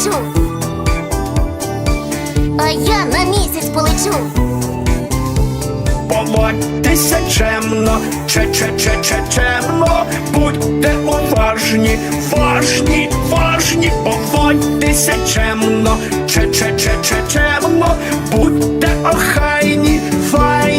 полечу. А я на місяць полечу. Поводьтеся чемно, че че че че чемно, будьте уважні, важні, важні, поводьтеся чемно, че че че че чемно, будьте охайні, файні.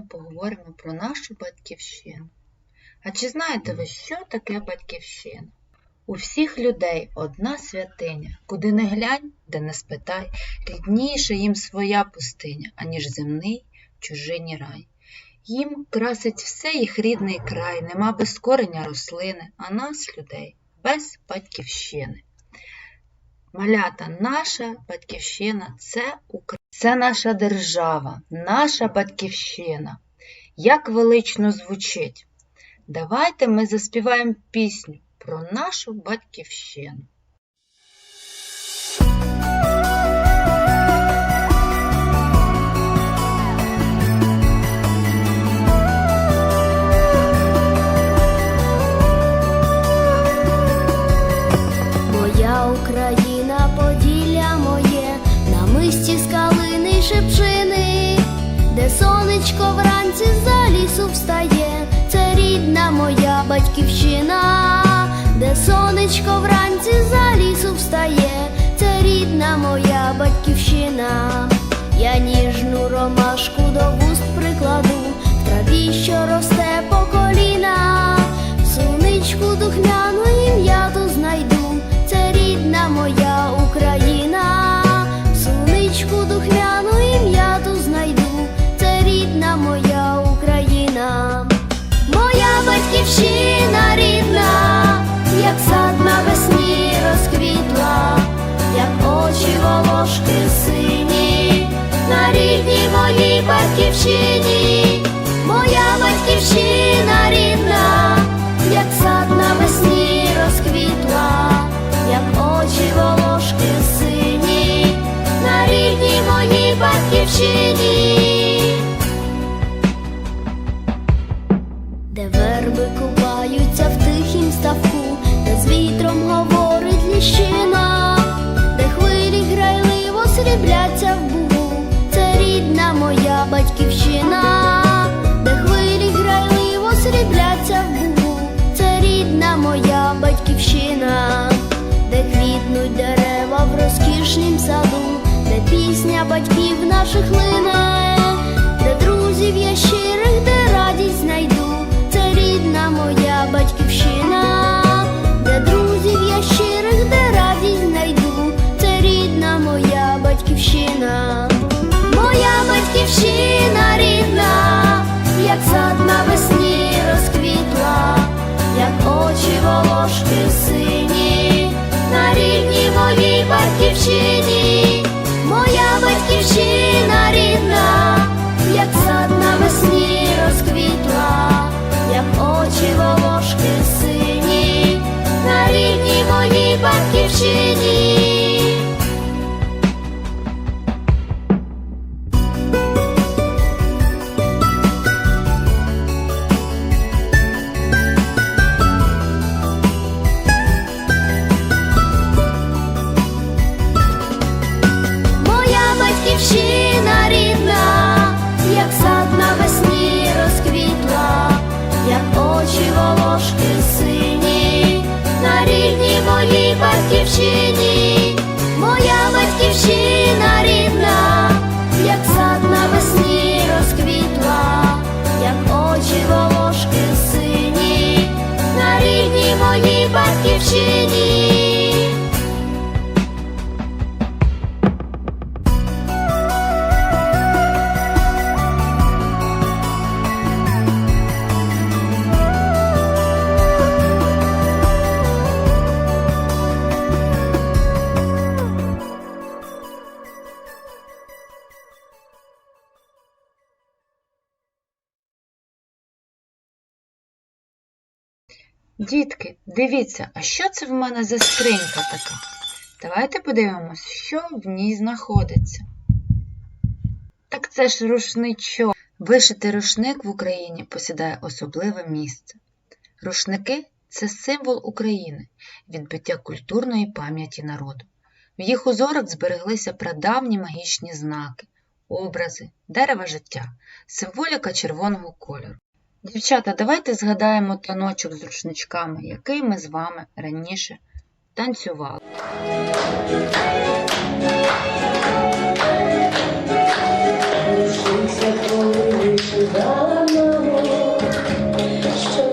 Вами поговоримо про нашу батьківщину. А чи знаєте ви, що таке батьківщина? У всіх людей одна святиня, куди не глянь, де не спитай, рідніше їм своя пустиня, аніж земний чужині рай. Їм красить все їх рідний край, нема без корення рослини, а нас, людей, без батьківщини. Малята, наша батьківщина це Україна. Це наша держава, наша батьківщина. Як велично звучить. Давайте ми заспіваємо пісню про нашу батьківщину. Моя батьківщина, де сонечко вранці за лісу встає, це рідна моя батьківщина. Я ніжну ромашку до вуст прикладу, в траві, що росте по коліна, сонечку духмяну батьківщина рідна, як сад навесні розквітла, як очі волошки сині, на рідній моїй батьківщині, моя батьківщина рідна, в саду, де пісня батьків наших лине, де друзів я щирих, де радість знайду, це рідна моя батьківщина, де друзів я щирих, де радість знайду, це рідна моя батьківщина, моя батьківщина рідна, як сад навесні розквітла, як очі волошки сині, на батьківщині, моя Дітки, дивіться, а що це в мене за скринька така? Давайте подивимось, що в ній знаходиться. Так це ж рушничок. Вишитий рушник в Україні посідає особливе місце. Рушники це символ України, відбиття культурної пам'яті народу. В їх узорах збереглися прадавні магічні знаки, образи, дерева життя, символіка червоного кольору. Дівчата, давайте згадаємо таночок з рушничками, який ми з вами раніше танцювали. Що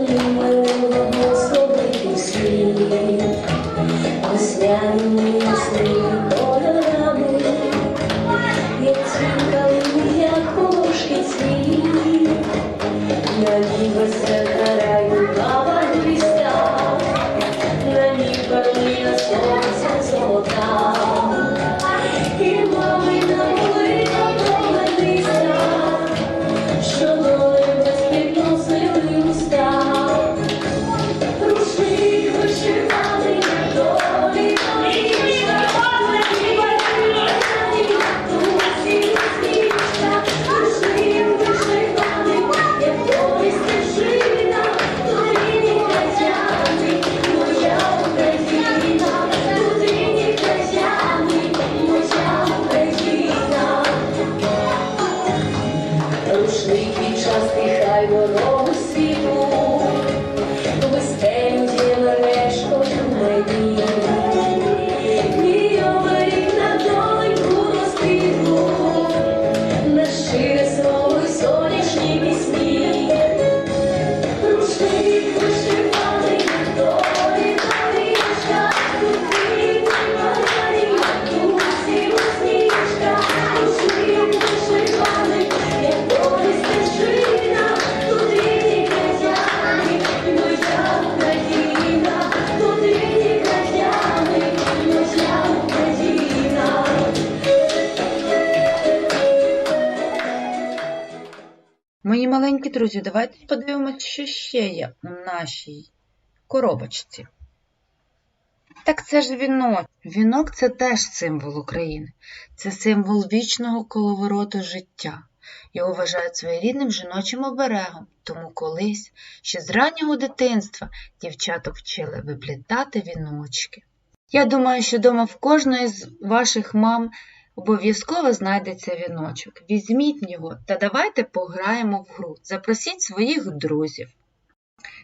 друзі, давайте подивимось, що ще є у нашій коробочці. Так це ж вінок. Вінок це теж символ України. Це символ вічного коловороту життя. Його вважають своєрідним жіночим оберегом, тому колись, ще з раннього дитинства, дівчаток вчили виплітати віночки. Я думаю, що вдома в кожної з ваших мам Обов'язково знайдеться віночок. Візьміть його та давайте пограємо в гру. Запросіть своїх друзів.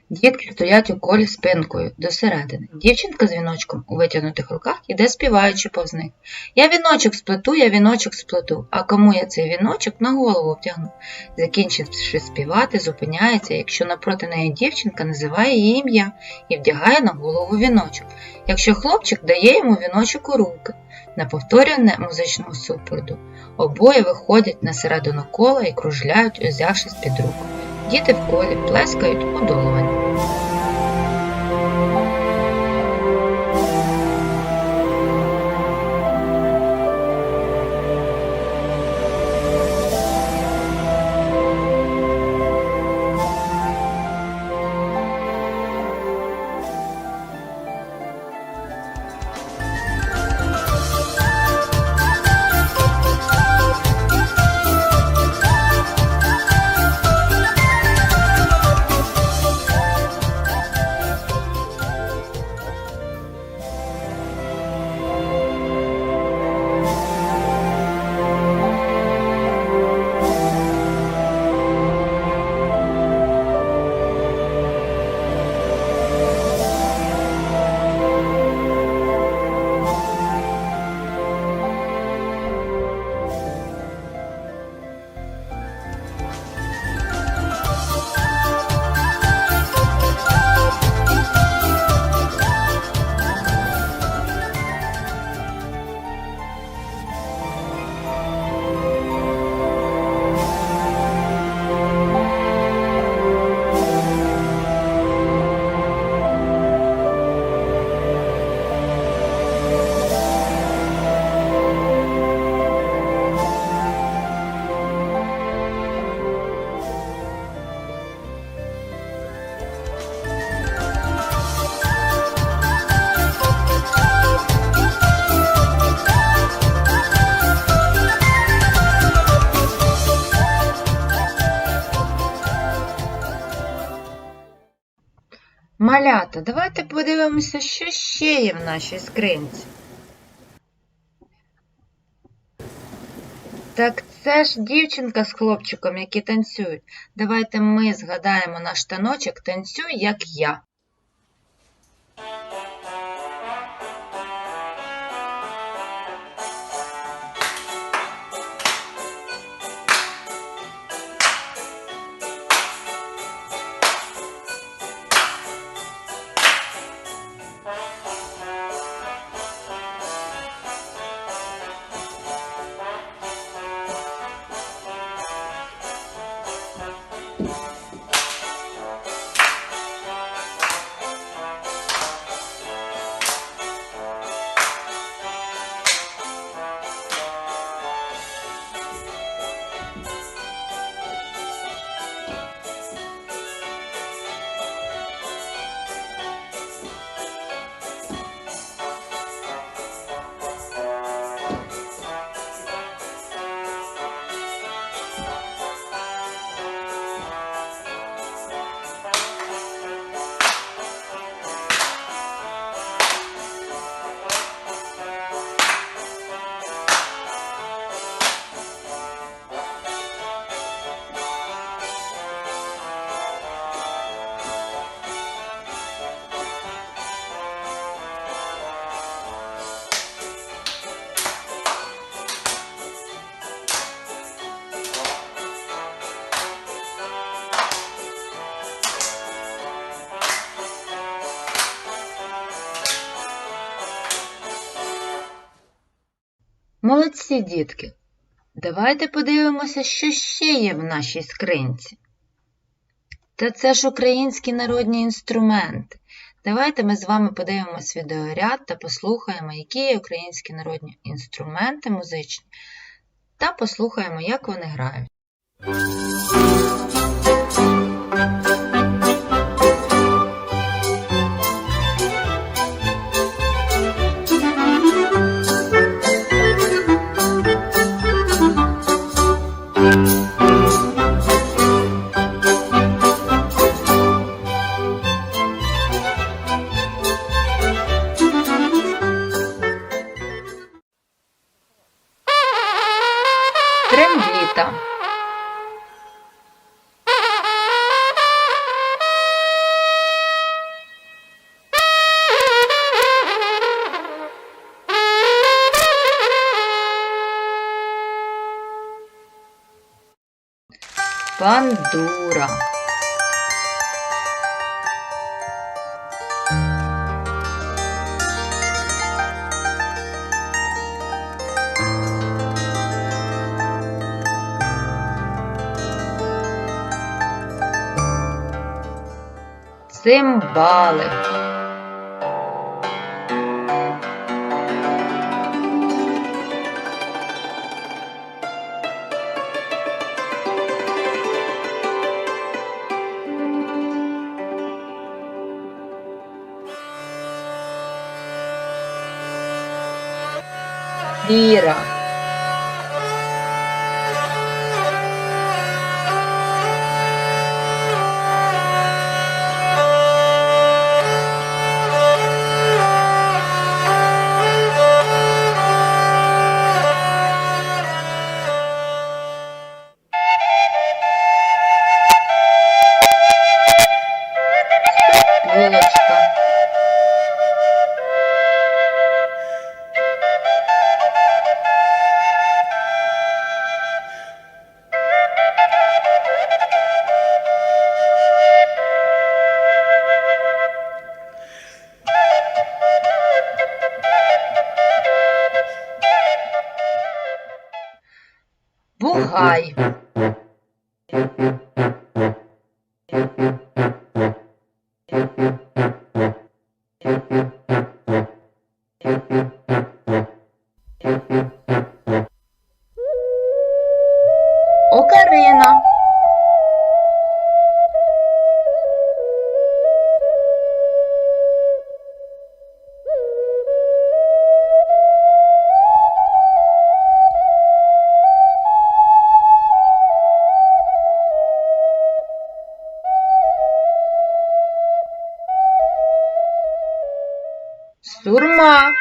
Дітки стоять у колі спинкою до середини. Дівчинка з віночком у витягнутих руках іде співаючи повз них. Я віночок сплету, я віночок сплету, а кому я цей віночок на голову втягну. Закінчивши співати, зупиняється, якщо напроти неї дівчинка називає її ім'я і вдягає на голову віночок. Якщо хлопчик дає йому віночок у руки на повторюване музичного супроводу. Обоє виходять на середину кола і кружляють, узявшись під руку. Діти в колі плескають у долоні. Малята, давайте подивимося, що ще є в нашій скринці. Так це ж дівчинка з хлопчиком, які танцюють. Давайте ми згадаємо наш таночок танцюй, як я. Молодці, дітки. Давайте подивимося, що ще є в нашій скринці. Та це ж українські народні інструменти. Давайте ми з вами подивимось відеоряд та послухаємо, які є українські народні інструменти музичні, та послухаємо, як вони грають. Бандура. Цимбали. Бугай. Окарина. Нема.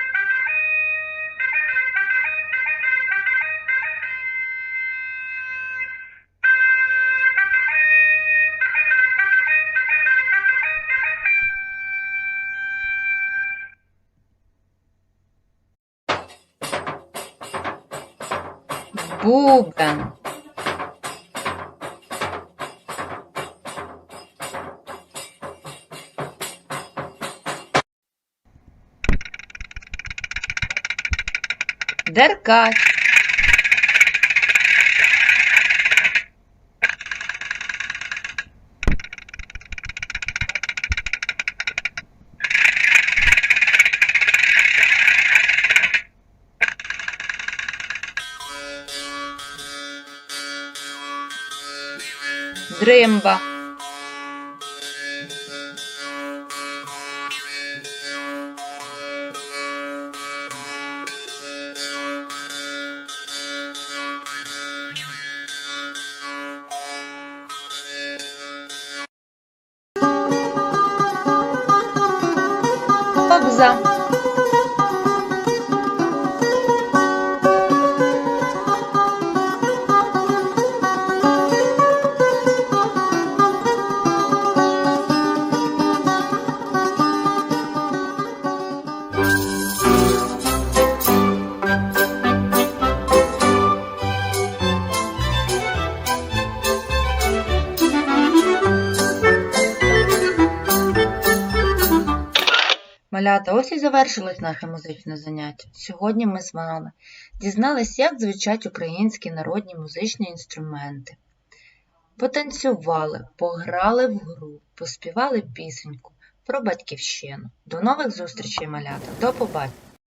Бубен. Деркач. Дримба. Малята, ось і завершилось наше музичне заняття. Сьогодні ми з вами дізнались, як звучать українські народні музичні інструменти. Потанцювали, пограли в гру, поспівали пісеньку про батьківщину. До нових зустрічей, малята! До побачення!